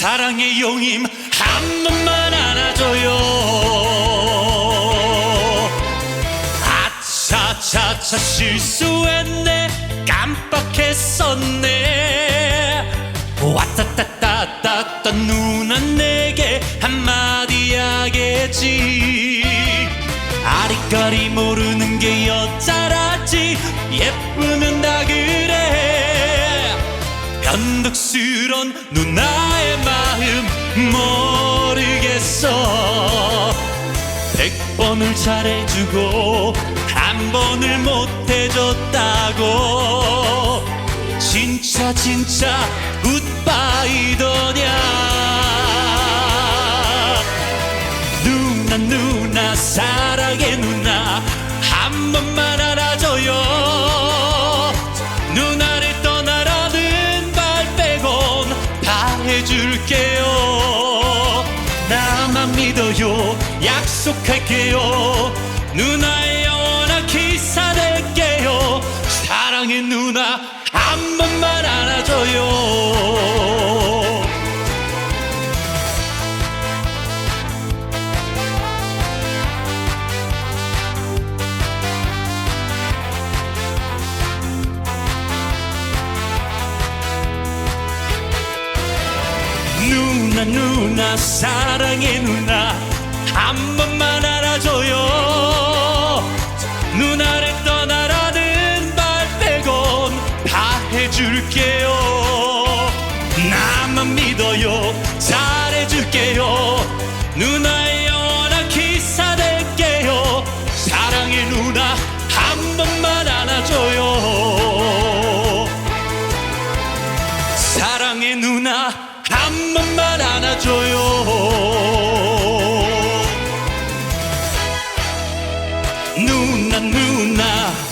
사랑의 용임 한 번만 안아줘요. 아차차차 실수했네. 깜빡했었네. 왔다따따따따 누나 내게 한마디 하겠지. 아리까리 모르는 게 여자라지. 예쁘면 다 그래. 변덕스런 마음 모르겠어. 백 번을 잘해주고 한 번을 못해줬다고. 진짜 진짜 굿바이더냐. 누나 누나 사랑해 누나. 한 번만 알아줘요. 누나를 떠나라는 말 빼곤 다 해줄게요 나만 믿어요. 약속할게요. 누나의 누나 누나 사랑해 누나. 한 번만 알아줘요. 누나를 떠나라는 말 빼곤 다 해줄게요. 나만 믿어요. 잘해줄게요. 누나의 영원한 기사 될게요. 사랑해 누나 누나 누나.